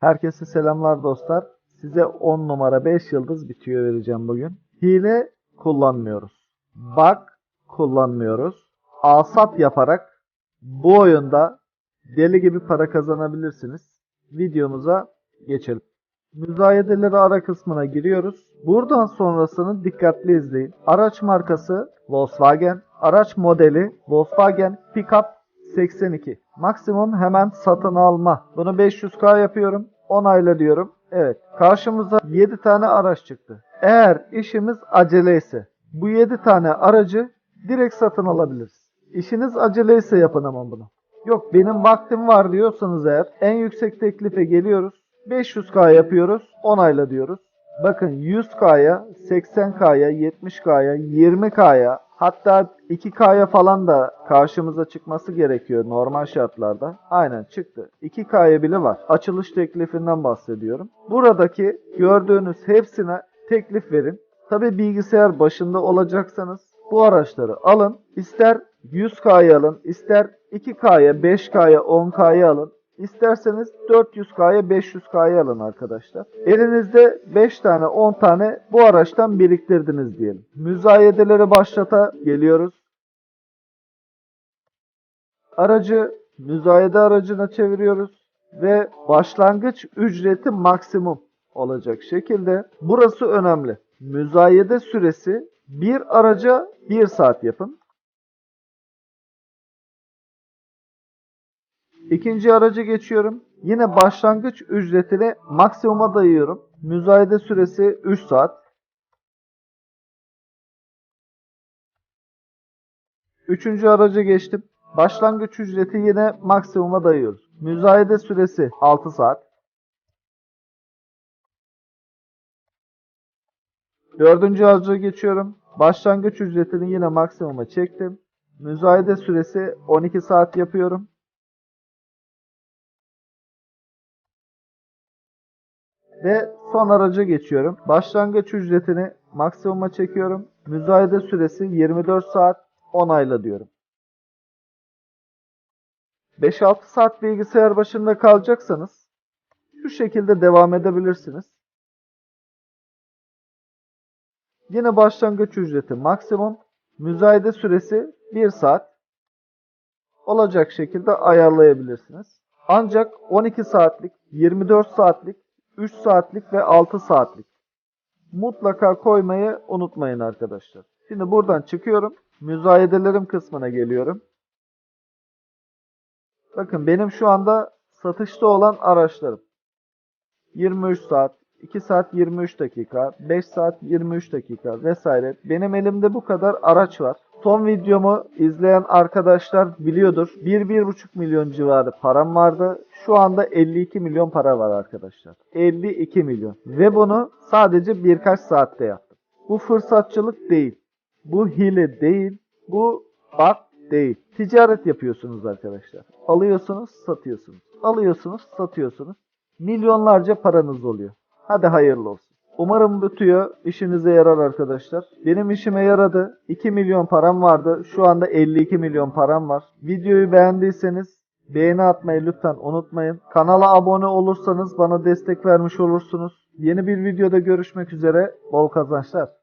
Herkese selamlar dostlar. Size 10 numara 5 yıldız bitiyor vereceğim bugün. Hile kullanmıyoruz. Bug kullanmıyoruz. Alsat yaparak bu oyunda deli gibi para kazanabilirsiniz. Videomuza geçelim. Müzayedeleri ara kısmına giriyoruz. Buradan sonrasını dikkatli izleyin. Araç markası Volkswagen, araç modeli Volkswagen Pickup 82. Maksimum hemen satın alma. Bunu 500k yapıyorum. Onayla diyorum. Evet. Karşımıza 7 tane araç çıktı. Eğer işimiz acele ise bu 7 tane aracı direkt satın alabiliriz. İşiniz acele ise yapın ama bunu. Yok benim vaktim var diyorsanız eğer en yüksek teklife geliyoruz. 500k yapıyoruz. Onayla diyoruz. Bakın 100k'ya, 80k'ya, 70k'ya, 20k'ya hatta 2k'ya falan da karşımıza çıkması gerekiyor normal şartlarda. Aynen çıktı. 2k'ya bile var. Açılış teklifinden bahsediyorum. Buradaki gördüğünüz hepsine teklif verin. Tabi bilgisayar başında olacaksanız bu araçları alın. İster 100K'ya alın, ister 2K'ya, 5K'ya, 10K'ya alın. İsterseniz 400K'ya, 500K'ya alın arkadaşlar. Elinizde 5 tane, 10 tane bu araçtan biriktirdiniz diyelim. Müzayedeleri başlata geliyoruz. Aracı müzayede aracına çeviriyoruz ve başlangıç ücreti maksimum olacak şekilde burası önemli. Müzayede süresi bir araca 1 saat yapın. İkinci araca geçiyorum. Yine başlangıç ücretini maksimuma dayıyorum. Müzayede süresi 3 saat. Üçüncü araca geçtim. Başlangıç ücreti yine maksimuma dayıyoruz. Müzayede süresi 6 saat. Dördüncü araca geçiyorum. Başlangıç ücretini yine maksimuma çektim. Müzayede süresi 12 saat yapıyorum. Ve son araca geçiyorum. Başlangıç ücretini maksimuma çekiyorum. Müzayede süresi 24 saat onayla diyorum. 5-6 saat bilgisayar başında kalacaksanız şu şekilde devam edebilirsiniz. Yine başlangıç ücreti maksimum. Müzayede süresi 1 saat. Olacak şekilde ayarlayabilirsiniz. Ancak 12 saatlik, 24 saatlik, 3 saatlik ve 6 saatlik mutlaka koymayı unutmayın arkadaşlar. Şimdi buradan çıkıyorum. Müzayedelerim kısmına geliyorum. Bakın benim şu anda satışta olan araçlarım. 23 saat, 2 saat 23 dakika, 5 saat 23 dakika vesaire. Benim elimde bu kadar araç var. Son videomu izleyen arkadaşlar biliyordur. 1-1,5 milyon civarı param vardı. Şu anda 52 milyon para var arkadaşlar. 52 milyon. Ve bunu sadece birkaç saatte yaptım. Bu fırsatçılık değil. Bu hile değil. Bu bak değil. Ticaret yapıyorsunuz arkadaşlar. Alıyorsunuz, satıyorsunuz. Alıyorsunuz, satıyorsunuz. Milyonlarca paranız oluyor. Hadi hayırlı olsun. Umarım bu tüyo işinize yarar arkadaşlar. Benim işime yaradı. 2 milyon param vardı. Şu anda 52 milyon param var. Videoyu beğendiyseniz beğeni atmayı lütfen unutmayın. Kanala abone olursanız bana destek vermiş olursunuz. Yeni bir videoda görüşmek üzere. Bol kazançlar.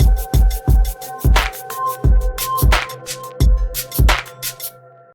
you.